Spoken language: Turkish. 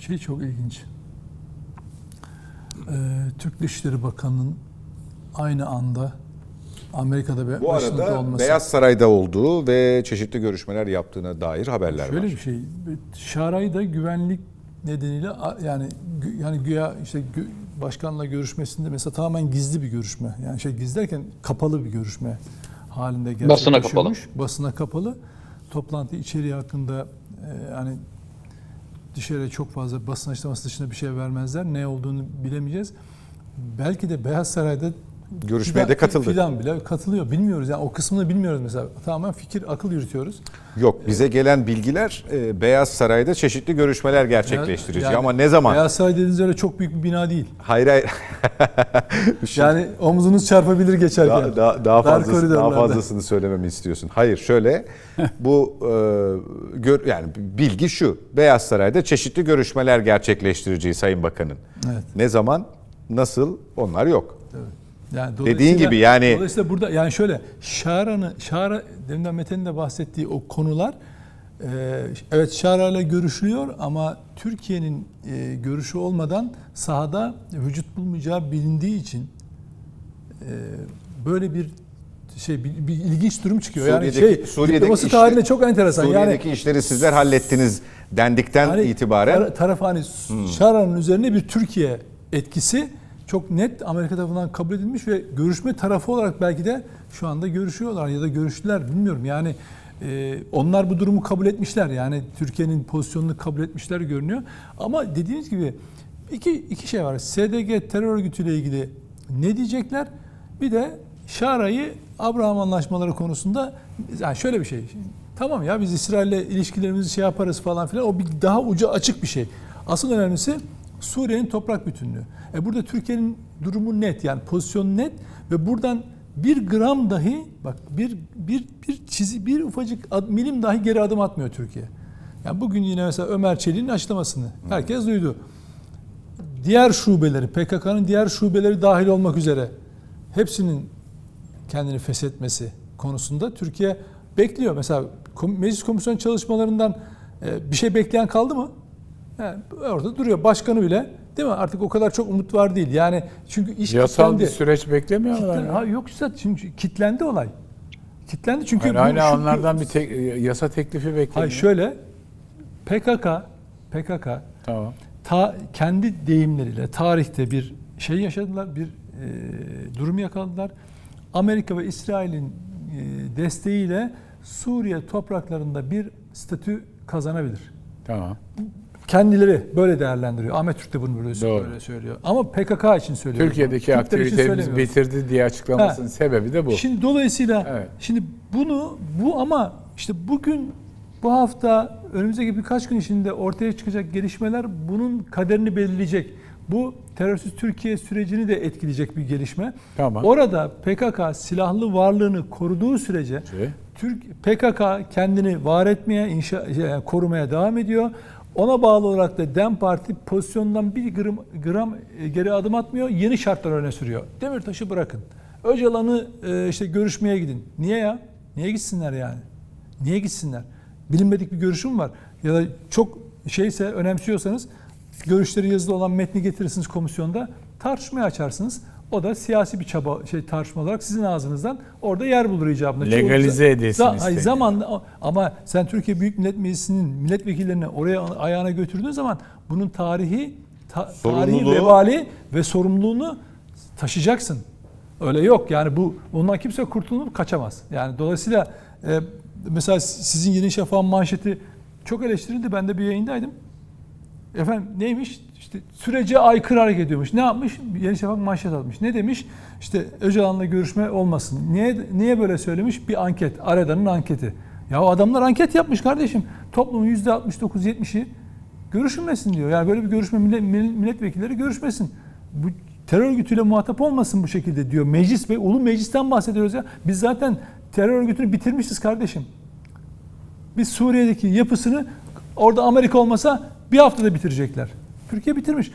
Şey çok ilginç. Ee, Türk Dışişleri Bakanı'nın aynı anda Amerika'da ve Bu arada olması. Beyaz Saray'da olduğu ve çeşitli görüşmeler yaptığına dair haberler Şöyle var. bir şey. Şaray'da güvenlik nedeniyle yani yani güya işte başkanla görüşmesinde mesela tamamen gizli bir görüşme. Yani şey gizli derken kapalı bir görüşme halinde Basına gerçekleşiyormuş. Basına kapalı. Toplantı içeriği hakkında e, yani dışarıya çok fazla basın açıklaması dışında bir şey vermezler. Ne olduğunu bilemeyeceğiz. Belki de Beyaz Saray'da Görüşmeye fidan- de katıldı. Fidan bile katılıyor. Bilmiyoruz yani o kısmını bilmiyoruz mesela. Tamamen fikir, akıl yürütüyoruz. Yok bize gelen bilgiler e, Beyaz Saray'da çeşitli görüşmeler gerçekleştireceği Yani ama ne zaman? Beyaz Saray dediğiniz öyle çok büyük bir bina değil. Hayır hayır. Şimdi Yani omzunuz çarpabilir geçerken. daha, daha, daha, fazlası, daha fazlasını söylememi istiyorsun. Hayır şöyle bu e, gör, yani bilgi şu. Beyaz Saray'da çeşitli görüşmeler gerçekleştireceği Sayın Bakan'ın. Evet. Ne zaman, nasıl onlar yok. Yani Dediğin gibi yani- Dolayısıyla burada yani şöyle Şara'nı Şara deminden Mete'nin de bahsettiği o konular e, evet Şara'yla görüşülüyor ama Türkiye'nin e, görüşü olmadan sahada vücut bulmayacağı bilindiği için e, böyle bir şey bir, bir ilginç durum çıkıyor. yani şey Suriye'deki diplomasi işler- tarihinde çok enteresan. yani Suriye'deki işleri sizler hallettiniz dendikten Hani itibaren tara- taraf hani Şara'nın üzerine bir Türkiye etkisi çok net Amerika tarafından kabul edilmiş ve görüşme tarafı olarak belki de şu anda görüşüyorlar ya da görüştüler bilmiyorum. Yani e, onlar bu durumu kabul etmişler. Yani Türkiye'nin pozisyonunu kabul etmişler görünüyor. Ama dediğimiz gibi iki, iki şey var. SDG terör örgütüyle ilgili ne diyecekler? Bir de Şara'yı Abraham anlaşmaları konusunda yani şöyle bir şey. Tamam ya biz İsrail'le ilişkilerimizi şey yaparız falan filan. O bir daha ucu açık bir şey. Asıl önemlisi Suriye'nin toprak bütünlüğü. E burada Türkiye'nin durumu net yani pozisyonu net ve buradan bir gram dahi bak bir bir bir çizi bir ufacık ad- milim dahi geri adım atmıyor Türkiye. Yani bugün yine mesela Ömer Çelik'in açıklamasını herkes duydu. Diğer şubeleri PKK'nın diğer şubeleri dahil olmak üzere hepsinin kendini feshetmesi konusunda Türkiye bekliyor. Mesela meclis komisyon çalışmalarından e, bir şey bekleyen kaldı mı? Yani orada duruyor. Başkanı bile değil mi? Artık o kadar çok umut var değil. Yani çünkü iş Yasal bir süreç beklemiyorlar. Kitlen- ha, yok işte çünkü kitlendi olay. Kitlendi çünkü Hayır, aynı anlardan bir tek- yasa teklifi bekleniyor. Hayır şöyle PKK PKK Tamam. ta, kendi deyimleriyle tarihte bir şey yaşadılar, bir e, durum yakaladılar. Amerika ve İsrail'in e, desteğiyle Suriye topraklarında bir statü kazanabilir. Tamam. Kendileri böyle değerlendiriyor. Ahmet Türk de bunu böyle, Doğru. böyle söylüyor. Ama PKK için söylüyor. Türkiye'deki söylemiyor. bitirdi diye açıklamasının Ha. sebebi de bu. Şimdi dolayısıyla Evet. şimdi bunu bu ama işte bugün bu hafta önümüzdeki birkaç gün içinde ortaya çıkacak gelişmeler bunun kaderini belirleyecek. Bu terörsüz Türkiye sürecini de etkileyecek bir gelişme. Tamam. Orada PKK silahlı varlığını koruduğu sürece Şey. Türk PKK kendini var etmeye, inşa, yani korumaya devam ediyor. Ona bağlı olarak da DEM Parti pozisyondan bir gram, gram e, geri adım atmıyor. Yeni şartlar öne sürüyor. Demirtaş'ı bırakın. Öcalan'ı e, işte görüşmeye gidin. Niye ya? Niye gitsinler yani? Niye gitsinler? Bilinmedik bir görüşüm var. Ya da çok şeyse önemsiyorsanız görüşleri yazılı olan metni getirirsiniz komisyonda tartışmaya açarsınız. O da siyasi bir çaba şey tartışma olarak sizin ağzınızdan orada yer bulur icabında. Legalize edilsin Za- hayır, isteniyor. zaman ama sen Türkiye Büyük Millet Meclisi'nin milletvekillerini oraya ayağına götürdüğün zaman bunun tarihi ta- tarihi vebali ve sorumluluğunu taşıyacaksın. Öyle yok yani bu ondan kimse kurtulup kaçamaz. Yani dolayısıyla e, mesela sizin Yeni Şafak'ın manşeti çok eleştirildi. Ben de bir yayındaydım. Efendim neymiş? İşte sürece aykırı hareket ediyormuş. Ne yapmış? Yeni Şafak manşet atmış. Ne demiş? İşte Öcalan'la görüşme olmasın. Niye niye böyle söylemiş? Bir anket. Areda'nın anketi. Ya adamlar anket yapmış kardeşim. Toplumun %69-70'i görüşülmesin diyor. Yani böyle bir görüşme millet, milletvekilleri görüşmesin. Bu terör örgütüyle muhatap olmasın bu şekilde diyor. Meclis ve ulu meclisten bahsediyoruz ya. Biz zaten terör örgütünü bitirmişiz kardeşim. Biz Suriye'deki yapısını orada Amerika olmasa bir haftada bitirecekler. Türkiye bitirmiş.